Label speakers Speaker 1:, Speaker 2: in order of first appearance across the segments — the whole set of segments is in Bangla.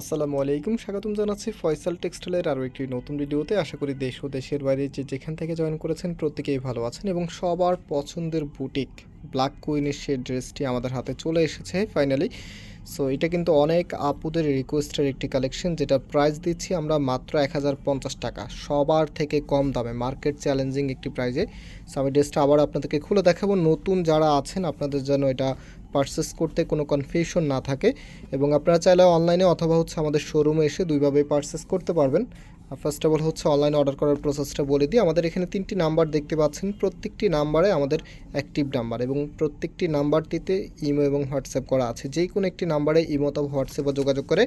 Speaker 1: আসসালামু আলাইকুম, স্বাগতম জানাচ্ছি ফয়সাল টেক্সটাইলের আরও একটি নতুন ভিডিওতে। আশা করি দেশ ও দেশের বাইরে যে যেখান থেকে জয়েন করেছেন প্রত্যেকেই ভালো আছেন এবং সবার পছন্দের বুটিক। ব্ল্যাক কুইনের সেই ড্রেসটি আমাদের হাতে চলে এসেছে ফাইনালি সো এটা কিন্তু অনেক আপুদের রিকোয়েস্টের একটি কালেকশন যেটা প্রাইস দিচ্ছি আমরা মাত্র এক হাজার পঞ্চাশ টাকা। সবার থেকে কম দামে মার্কেট চ্যালেঞ্জিং একটি প্রাইজে সো আমি ড্রেসটা আবার আপনাদেরকে খুলে দেখাবো। নতুন যারা আছেন, আপনাদের জন্য এটা পারচেস করতে কোনো কনফিউশন না থাকে। এবং আপনারা চাইলে অনলাইনে অথবা হচ্ছে আমাদের শোরুমে এসে দুইভাবে পারচেস করতে পারবেন। ফার্স্ট অফ অল হচ্ছে অনলাইন অর্ডার করার প্রসেসটা বলে দিই। আমাদের এখানে তিনটি নাম্বার দেখতে পাচ্ছেন। প্রত্যেকটি নাম্বারে আমাদের অ্যাক্টিভ নাম্বার এবং প্রত্যেকটি নাম্বারটিতে ইমো এবং হোয়াটসঅ্যাপ করা আছে। যেই কোনো একটি নাম্বারে ইমো অথবা হোয়াটসঅ্যাপে যোগাযোগ করে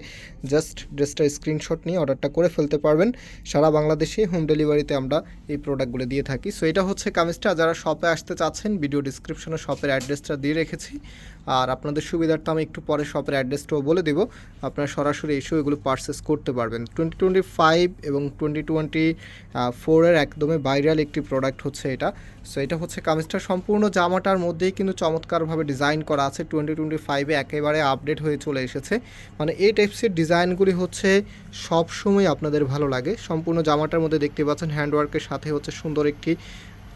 Speaker 1: জাস্ট ড্রেসটার স্ক্রিনশট নিয়ে অর্ডারটা করে ফেলতে পারবেন। সারা বাংলাদেশে হোম ডেলিভারিতে আমরা এই প্রোডাক্টগুলো দিয়ে থাকি। সো এটা হচ্ছে কামিজটা। যারা শপে আসতে চাচ্ছেন ভিডিও ডিসক্রিপশনে শপের অ্যাড্রেসটা দিয়ে রেখেছি। আর আপনাদের সুবিধার্থে আমি একটু পরে শপের অ্যাড্রেসটাও বলে দেবো। আপনারা সরাসরি এসেও এগুলো পারচেস করতে পারবেন। টোয়েন্টি টোয়েন্টি ফাইভ এবং টোয়েন্টি টোয়েন্টি ফোরের একদমই ভাইরাল একটি প্রোডাক্ট হচ্ছে এটা। সো এটা হচ্ছে কামিজটা। সম্পূর্ণ জামাটার মধ্যেই কিন্তু চমৎকারভাবে ডিজাইন করা আছে। টোয়েন্টি টোয়েন্টি ফাইভে একেবারে আপডেট হয়ে চলে এসেছে। মানে এই টাইপসের ডিজাইনগুলি হচ্ছে সবসময় আপনাদের ভালো লাগে। সম্পূর্ণ জামাটার মধ্যে দেখতে পাচ্ছেন হ্যান্ডওয়ার্কের সাথে হচ্ছে সুন্দর একটি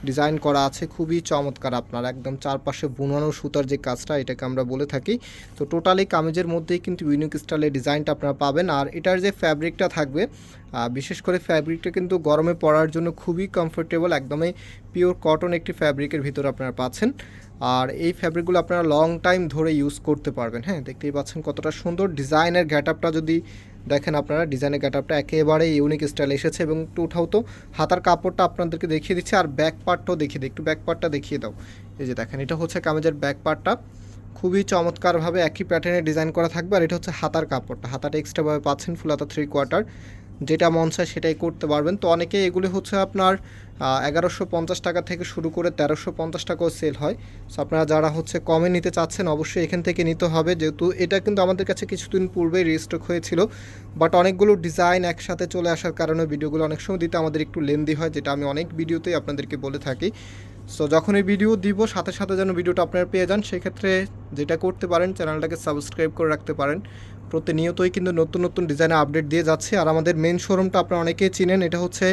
Speaker 1: ডিজাইন করা আছে, খুবই চমৎকার আপনার, একদম চারপাশে বুনানো সুতার যে কাজটা, এটাকে আমরা বলে থাকি। তো টোটালি কামিজের মধ্যেই কিন্তু ইউনিক স্টাইলের ডিজাইনটা আপনারা পাবেন। আর এটার যে ফ্যাব্রিকটা থাকবে বিশেষ করে ফ্যাব্রিকটা কিন্তু গরমে পরার জন্য খুবই কমফোর্টেবল একদমই পিওর কটন একটি ফ্যাব্রিকের ভিতর আপনারা পাচ্ছেন। আর এই ফ্যাব্রিকগুলো আপনারা লং টাইম ধরে ইউজ করতে পারবেন। হ্যাঁ দেখতেই পাচ্ছেন কতটা সুন্দর। ডিজাইনের গ্যাট আপটা যদি দেখেন আপনারা ডিজাইনের গেট আপটা একেবারে ইউনিক স্টাইল এসেছে এবং একটু উঠাও তো, হাতার কাপড়টা আপনাদেরকে দেখিয়ে দিচ্ছে আর ব্যাক পার্টটাও দেখিয়ে দিই, একটু ব্যাক পার্টটা দেখিয়ে দাও। এই যে দেখেন, এটা হচ্ছে কামেজের ব্যাক পার্টটা খুবই চমৎকারভাবে একই প্যাটার্নে ডিজাইন করা থাকবে আর এটা হচ্ছে হাতার কাপড়টা, হাতাটা এক্সট্রাভাবে পাচ্ছেন ফুল হাতা থ্রি কোয়ার্টার যেটা মন চায় সেটাই করতে পারবেন। তো অনেকে এগুলি হচ্ছে আপনার এগারোশো পঞ্চাশ টাকা থেকে শুরু করে তেরোশো পঞ্চাশ টাকাও সেল হয়। সো আপনারা যারা হচ্ছে কমে নিতে চাচ্ছেন, অবশ্যই এখান থেকে নিতে হবে। যেহেতু এটা কিন্তু আমাদের কাছে কিছুদিন পূর্বেই রেজিস্টক হয়েছিল। বাট অনেকগুলো ডিজাইন একসাথে চলে আসার কারণে ভিডিওগুলো অনেক সময় দিতে আমাদের একটু লেন্দি হয়, যেটা আমি অনেক ভিডিওতেই আপনাদেরকে বলে থাকি। সো যখন এই ভিডিও দিব, সাথে সাথে যেন ভিডিওটা আপনারা পেয়ে যান, সেক্ষেত্রে যেটা করতে পারেন চ্যানেলটাকে সাবস্ক্রাইব করে রাখতে পারেন। প্রতিনিয়তই কিন্তু নতুন নতুন ডিজাইনে আপডেট দিয়ে যাচ্ছে। আর আমাদের মেন শোরুমটা আপনারা অনেকেই চিনেন, এটা হচ্ছে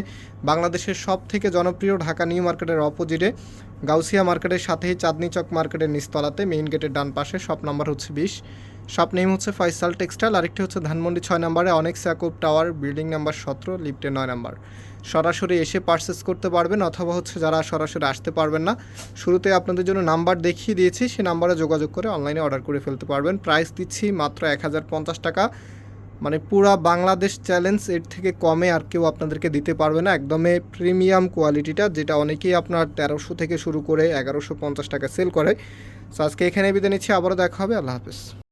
Speaker 1: বাংলাদেশের সব থেকে জনপ্রিয় ঢাকা নিউ মার্কেটের অপোজিটে গাউসিয়া মার্কেটের সাথেই চাঁদনি চক মার্কেটের নিচতলাতে মেইন গেটের ডান পাশে শপ নাম্বার হচ্ছে বিশ। শপ নেম হচ্ছে ফয়সাল টেক্সটাইল, আরেকটি হচ্ছে ধানমন্ডি ছয় নম্বরে অনেক স্যাকুব টাওয়ার, বিল্ডিং নাম্বার সতেরো, লিফটে নয় নাম্বার। সরাসরি এসে পারচেস করতে পারবেন, অথবা হচ্ছে যারা সরাসরি আসতে পারবেন না, শুরুতে আপনাদের জন্য নাম্বার দেখিয়ে দিয়েছি সেই নাম্বারে যোগাযোগ করে অনলাইনে অর্ডার করে ফেলতে পারবেন। প্রাইস দিচ্ছি মাত্র এক হাজার পঞ্চাশ টাকা। মানে পুরা বাংলাদেশ চ্যালেঞ্জ এর থেকে কমে আর কেউ আপনাদেরকে দিতে পারবে না। একদমই প্রিমিয়াম কোয়ালিটিটা, যেটা অনেকেই আপনার তেরোশো থেকে শুরু করে এগারোশো পঞ্চাশ টাকা সেল করে। সো আজকে এখানে বিদায় নিচ্ছি, আবারও দেখা হবে, আল্লাহ হাফেজ।